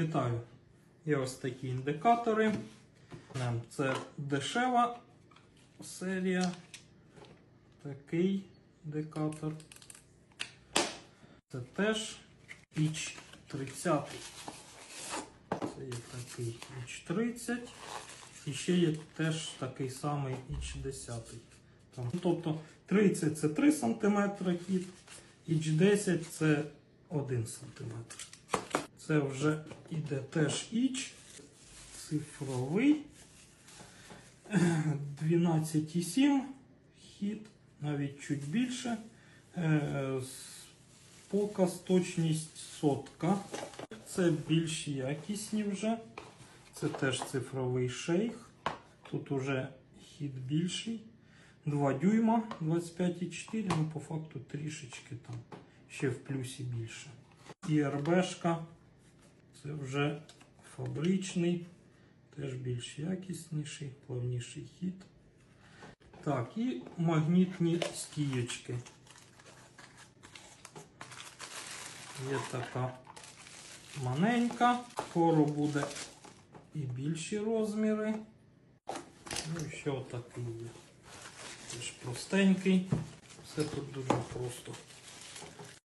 Вітаю! Є ось такі індикатори. Це дешева серія. Такий індикатор. Це теж Іч 30. Це є такий Іч 30. І ще є теж такий самий Іч 10. Там, ну, тобто 30 це 3 см хід, Іч 10 це 1 см. Це вже іде теж іч, цифровий. 12,7 хід, навіть чуть більше. Е, Показ точність сотка. Це більш якісні вже. Це теж цифровий шейх. Тут уже хід більший. 2 дюйма 25,4, ну по факту трішечки там ще в плюсі більше. І РБшка. Це вже фабричний, теж більш якісніший, плавніший хід. Так, і магнітні стієчки. Є така маленька, скоро буде і більші розміри. Ну і ще отакий є. Теж простенький. Все тут дуже просто.